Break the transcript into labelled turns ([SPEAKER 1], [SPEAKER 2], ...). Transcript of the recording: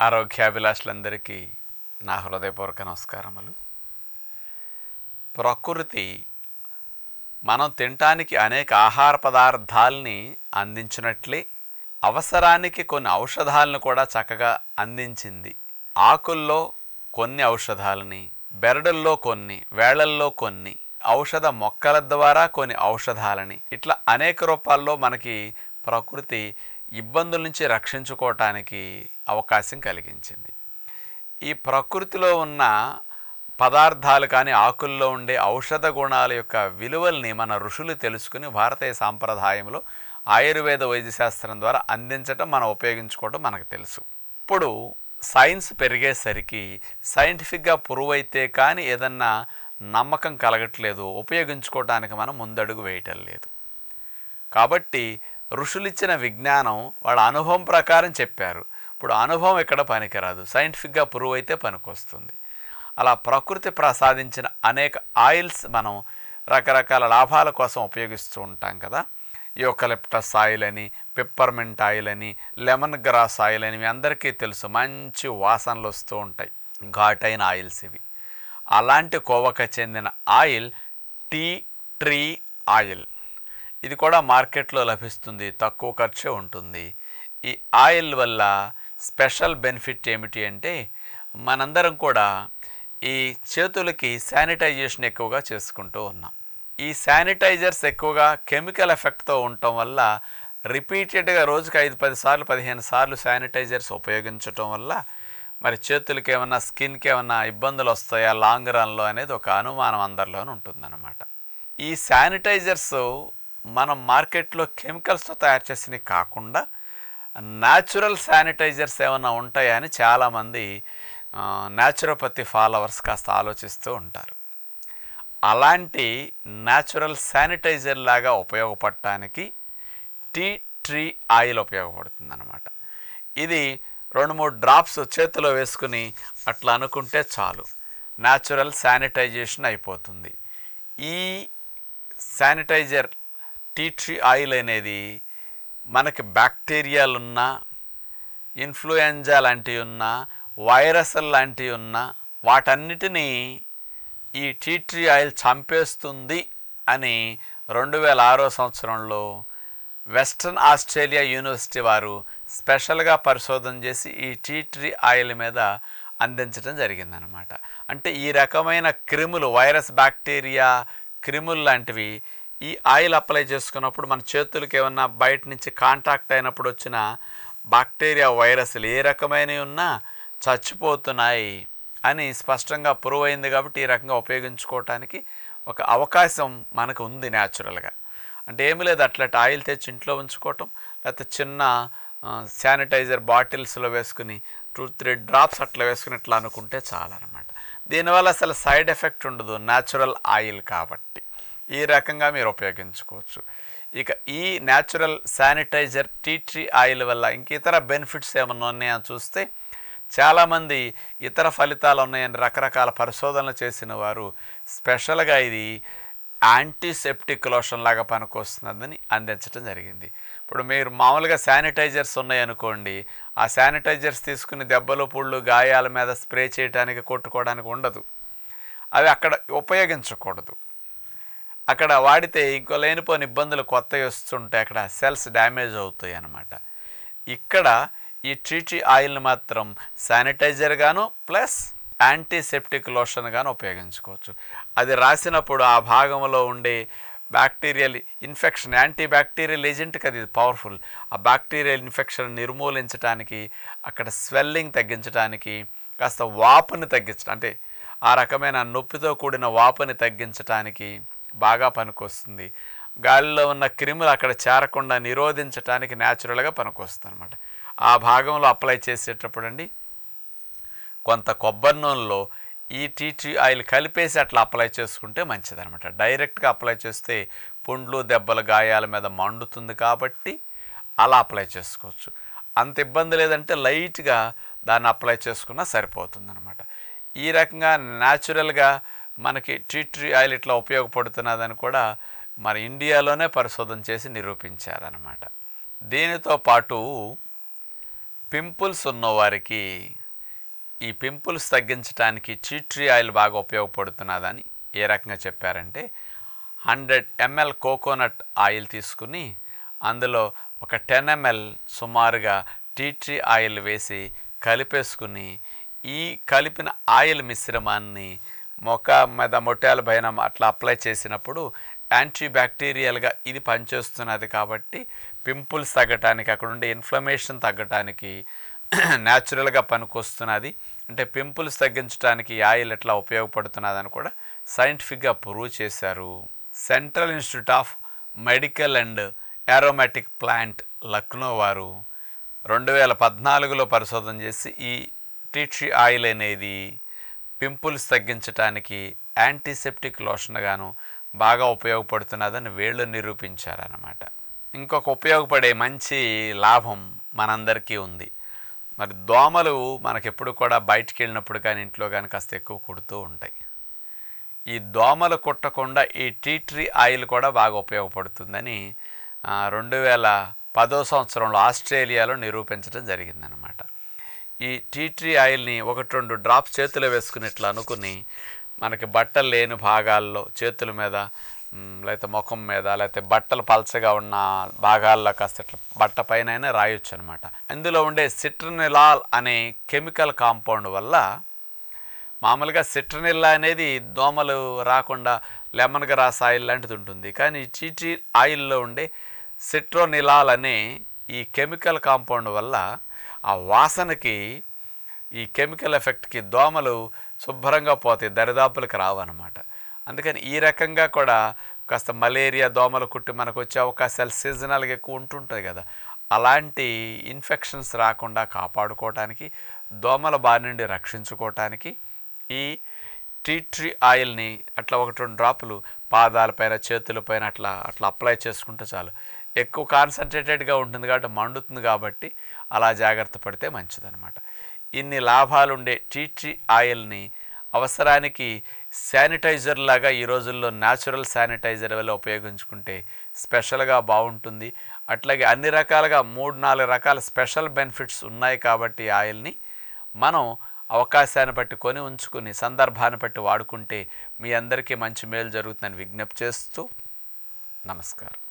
[SPEAKER 1] ఆరోగ్యాభిలాషులందరికీ నా హృదయపూర్వక నమస్కారములు. ప్రకృతి మనం తినటానికి అనేక ఆహార పదార్థాలని అందించినట్లే అవసరానికి కొన్ని ఔషధాలను కూడా చక్కగా అందించింది. ఆకుల్లో కొన్ని ఔషధాలని బెరడుల్లో కొన్ని వేళల్లో కొన్ని ఔషధ మొక్కల ద్వారా కొన్ని ఔషధాలని ఇట్లా అనేక రూపాల్లో మనకి ప్రకృతి ఇబ్బందుల నుంచి రక్షించుకోవటానికి అవకాశం కలిగించింది. ఈ ప్రకృతిలో ఉన్న పదార్థాలు కానీ ఆకుల్లో ఉండే ఔషధ గుణాల యొక్క విలువల్ని మన ఋషులు తెలుసుకుని భారతీయ సాంప్రదాయంలో ఆయుర్వేద వైద్యశాస్త్రం ద్వారా అందించటం మనం ఉపయోగించుకోవటం మనకు తెలుసు. ఇప్పుడు సైన్స్ పెరిగేసరికి సైంటిఫిక్గా ప్రూవ్ అయితే కానీ ఏదన్నా నమ్మకం కలగట్లేదు ఉపయోగించుకోవటానికి మనం ముందడుగు వేయటం లేదు. కాబట్టి ఋషులిచ్చిన విజ్ఞానం వాళ్ళ అనుభవం ప్రకారం చెప్పారు. ఇప్పుడు అనుభవం ఎక్కడ పనికిరాదు. సైంటిఫిక్గా ప్రూవ్ అయితే పనికొస్తుంది. అలా ప్రకృతి ప్రసాదించిన అనేక ఆయిల్స్ మనం రకరకాల లాభాల కోసం ఉపయోగిస్తూ ఉంటాం కదా. యోకలిప్టస్ ఆయిల్ అని పిప్పర్మింట్ ఆయిల్ అని లెమన్ గ్రాస్ ఆయిల్ అని మీ అందరికీ తెలుసు. మంచి వాసనలు వస్తూ ఉంటాయి. ఘాటైన ఆయిల్స్ ఇవి. అలాంటి కోవకు చెందిన ఆయిల్ టీ ట్రీ ఆయిల్. ఇది కూడా మార్కెట్లో లభిస్తుంది తక్కువ ఖర్చే ఉంటుంది. ఈ ఆయిల్ వల్ల స్పెషల్ బెనిఫిట్ ఏమిటి అంటే మనందరం కూడా ఈ చేతులకి శానిటైజేషన్ ఎక్కువగా చేసుకుంటూ ఉన్నాం. ఈ శానిటైజర్స్ ఎక్కువగా కెమికల్ ఎఫెక్ట్తో ఉండటం వల్ల రిపీటెడ్గా రోజుకి ఐదు పది సార్లు పదిహేను సార్లు శానిటైజర్స్ ఉపయోగించటం వల్ల మరి చేతులకి ఏమన్నా స్కిన్కి ఏమన్నా ఇబ్బందులు వస్తాయా లాంగ్ రన్లో అనేది ఒక అనుమానం అందరిలోనూ ఉంటుందన్నమాట. ఈ శానిటైజర్స్ మనం మార్కెట్లో కెమికల్స్తో తయారు చేసినవి కాకుండా న్యాచురల్ శానిటైజర్స్ ఏమైనా ఉంటాయా అని చాలామంది న్యాచురోపతి ఫాలోవర్స్ కాస్త ఆలోచిస్తూ ఉంటారు. అలాంటి న్యాచురల్ శానిటైజర్ లాగా ఉపయోగపడటానికి టీ ట్రీ ఆయిల్ ఉపయోగపడుతుంది అనమాట ఇది రెండు మూడు డ్రాప్స్ చేతిలో వేసుకుని అట్లా అనుకుంటే చాలు. న్యాచురల్ శానిటైజేషన్ అయిపోతుంది. ఈ శానిటైజర్ టీ ట్రీ ఆయిల్ అనేది మనకి బ్యాక్టీరియాలు ఉన్నా ఇన్ఫ్లుయెంజా లాంటివి ఉన్నా వైరస్ లాంటివి ఉన్నా వాటన్నిటినీ ఈ టీ ట్రీ ఆయిల్ చంపేస్తుంది అని రెండు వేల ఆరో సంవత్సరంలో వెస్ట్రన్ ఆస్ట్రేలియా యూనివర్సిటీ వారు స్పెషల్గా పరిశోధన చేసి ఈ టీ ట్రీ ఆయిల్ మీద అందించడం జరిగిందనమాట అంటే ఈ రకమైన క్రిములు వైరస్ బ్యాక్టీరియా క్రిములు లాంటివి ఈ ఆయిల్ అప్లై చేసుకున్నప్పుడు మన చేతులకి ఏమన్నా బయట నుంచి కాంటాక్ట్ అయినప్పుడు వచ్చిన బాక్టీరియా వైరస్లు ఏ రకమైనవి ఉన్నా చచ్చిపోతున్నాయి అని స్పష్టంగా ప్రూవ్ అయింది కాబట్టి ఈ రకంగా ఉపయోగించుకోవటానికి ఒక అవకాశం మనకు ఉంది న్యాచురల్గా. అంటే ఏమి లేదు అట్లా ఆయిల్ తెచ్చి ఇంట్లో ఉంచుకోవటం లేకపోతే చిన్న శానిటైజర్ బాటిల్స్లో వేసుకుని టూ త్రీ డ్రాప్స్ అట్లా వేసుకుని ఇట్లా అనుకుంటే చాలన్నమాట. దీనివల్ల అసలు సైడ్ ఎఫెక్ట్ ఉండదు న్యాచురల్ ఆయిల్ కాబట్టి. ఈ రకంగా మీరు ఉపయోగించుకోవచ్చు. ఇక ఈ natural sanitizer tea tree oil వల్ల ఇంక ఇతర బెనిఫిట్స్ ఏమన్నా ఉన్నాయని చూస్తే చాలామంది ఇతర ఫలితాలు ఉన్నాయని రకరకాల పరిశోధనలు చేసిన వారు స్పెషల్గా ఇది యాంటీసెప్టిక్ లోషన్ లాగా పనికొస్తుందని అందించడం జరిగింది. ఇప్పుడు మీరు మామూలుగా శానిటైజర్స్ ఉన్నాయనుకోండి ఆ శానిటైజర్స్ తీసుకుని దెబ్బలు పుళ్ళు గాయాల మీద స్ప్రే చేయడానికి కొట్టుకోవడానికి ఉండదు. అవి అక్కడ ఉపయోగించకూడదు. అక్కడ వాడితే ఇంకో లేనిపోని ఇబ్బందులు కొత్తవి వస్తుంటే అక్కడ సెల్స్ డ్యామేజ్ అవుతాయి అన్నమాట. ఇక్కడ ఈ ట్రీటీ ఆయిల్ని మాత్రం శానిటైజర్గాను ప్లస్ యాంటీసెప్టిక్ లోషన్గాను ఉపయోగించుకోవచ్చు. అది రాసినప్పుడు ఆ భాగంలో ఉండే బ్యాక్టీరియల్ ఇన్ఫెక్షన్ యాంటీ బ్యాక్టీరియల్ ఏజెంట్కి అది పవర్ఫుల్ ఆ బ్యాక్టీరియల్ ఇన్ఫెక్షన్ నిర్మూలించడానికి అక్కడ స్వెల్లింగ్ తగ్గించడానికి కాస్త వాపుని తగ్గించడం అంటే ఆ రకమైన నొప్పితో కూడిన వాపుని తగ్గించడానికి బాగా పనికొస్తుంది. గాలిలో ఉన్న క్రిములు అక్కడ చేరకుండా నిరోధించడానికి న్యాచురల్గా పనికొస్తుంది అనమాట ఆ భాగంలో అప్లై చేసేటప్పుడు అండి కొంత కొబ్బరి నూనెలో ఈ టీ ట్రీ ఆయిల్ కలిపేసి అట్లా అప్లై చేసుకుంటే మంచిదనమాట డైరెక్ట్గా అప్లై చేస్తే పుండ్లు దెబ్బలు గాయాల మీద మండుతుంది కాబట్టి అలా అప్లై చేసుకోవచ్చు. అంత ఇబ్బంది లేదంటే లైట్గా దాన్ని అప్లై చేసుకున్నా సరిపోతుంది అనమాట ఈ రకంగా న్యాచురల్గా మనకి టీ ట్రీ ఆయిల్ ఇట్లా ఉపయోగపడుతున్నదని కూడా మన ఇండియాలోనే పరిశోధన చేసి నిరూపించారనమాట దీనితో పాటు పింపుల్స్ ఉన్నవారికి ఈ పింపుల్స్ తగ్గించడానికి చీట్రీ ఆయిల్ బాగా ఉపయోగపడుతున్నదని ఏ రకంగా చెప్పారంటే హండ్రెడ్ ఎంఎల్ కోకోనట్ ఆయిల్ తీసుకుని అందులో ఒక టెన్ ఎంఎల్ సుమారుగా టీ ట్రీ ఆయిల్ వేసి కలిపేసుకుని ఈ కలిపిన ఆయిల్ మిశ్రమాన్ని మొక్క మీద మొట్టాల పైన అట్లా అప్లై చేసినప్పుడు యాంటీ బ్యాక్టీరియల్గా ఇది పనిచేస్తున్నది కాబట్టి పింపుల్స్ తగ్గటానికి అక్కడ ఉండే ఇన్ఫ్లమేషన్ తగ్గటానికి న్యాచురల్గా పనికొస్తున్నది. అంటే పింపుల్స్ తగ్గించడానికి ఆయిల్ ఎట్లా ఉపయోగపడుతున్నదని కూడా సైంటిఫిక్గా ప్రూవ్ చేశారు. Central institute of medical and aromatic plant Lucknow వారు రెండు వేల పద్నాలుగులో పరిశోధన చేసి ఈ టీట్రీ ఆయిల్ అనేది పింపుల్స్ తగ్గించడానికి యాంటీసెప్టిక్ లోషన్గాను బాగా ఉపయోగపడుతున్నదని వీళ్ళు నిరూపించారన్నమాట. ఇంకొక ఉపయోగపడే మంచి లాభం మనందరికీ ఉంది. మరి దోమలు మనకెప్పుడు కూడా బయటికి వెళ్ళినప్పుడు కానీ ఇంట్లో కానీ కాస్త ఎక్కువ కుడుతూ ఉంటాయి. ఈ దోమలు కుట్టకుండా ఈ టీ ట్రీ ఆయిల్ కూడా బాగా ఉపయోగపడుతుందని రెండు వేల పదో సంవత్సరంలో ఆస్ట్రేలియాలో నిరూపించడం జరిగిందనమాట ఈ టీ ట్రీ ఆయిల్ని ఒకటి రెండు డ్రాప్స్ చేతిలో వేసుకున్నట్లు అనుకుని మనకి బట్టలు లేని భాగాల్లో చేతుల మీద లేకపోతే ముఖం మీద లేకపోతే బట్టలు పలచగా ఉన్న భాగాల్లో కాస్త ఇట్లా బట్ట పైన రాయొచ్చు అనమాట ఇందులో ఉండే సిట్రనిలాల్ అనే కెమికల్ కాంపౌండ్ వల్ల మామూలుగా సిట్రనిల్లా అనేది దోమలు రాకుండా లెమన్ గ్రాస్ ఆయిల్ లాంటిది ఉంటుంది. కానీ చీటీ ఆయిల్లో ఉండే సిట్రోనిలాల్ అనే ఈ కెమికల్ కాంపౌండ్ వల్ల ఆ వాసనకి ఈ కెమికల్ ఎఫెక్ట్కి దోమలు శుభ్రంగా పోతాయి దరిదాపులకు రావన్నమాట. అందుకని ఈ రకంగా కూడా కాస్త మలేరియా దోమలు కుట్టి మనకు వచ్చే అవకాశాలు సీజనల్గా ఎక్కువ ఉంటుంటుంది కదా. అలాంటి ఇన్ఫెక్షన్స్ రాకుండా కాపాడుకోవటానికి దోమల బారి నుండి రక్షించుకోవటానికి ఈ టీ ట్రీ ఆయిల్ని అట్లా ఒకటి రెండు డ్రాపులు పాదాలపైన చేతులపైన అట్లా అట్లా అప్లై చేసుకుంటే చాలు. ఎక్కువ కాన్సన్ట్రేటెడ్గా ఉంటుంది కాబట్టి మండుతుంది కాబట్టి అలా జాగ్రత్త పడితే మంచిదన్నమాట. ఇన్ని లాభాలు ఉండే టీ ట్రీ ఆయిల్ని అవసరానికి శానిటైజర్ లాగా ఈ రోజుల్లో న్యాచురల్ శానిటైజర్ వల్ల ఉపయోగించుకుంటే స్పెషల్గా బాగుంటుంది. అట్లాగే అన్ని రకాలుగా మూడు నాలుగు రకాల స్పెషల్ బెనిఫిట్స్ ఉన్నాయి కాబట్టి ఆయిల్ని మనం అవకాశాన్ని బట్టి కొని ఉంచుకుని సందర్భాన్ని బట్టి వాడుకుంటే మీ అందరికీ మంచి మేలు జరుగుతుందని విజ్ఞప్తి చేస్తూ నమస్కారం.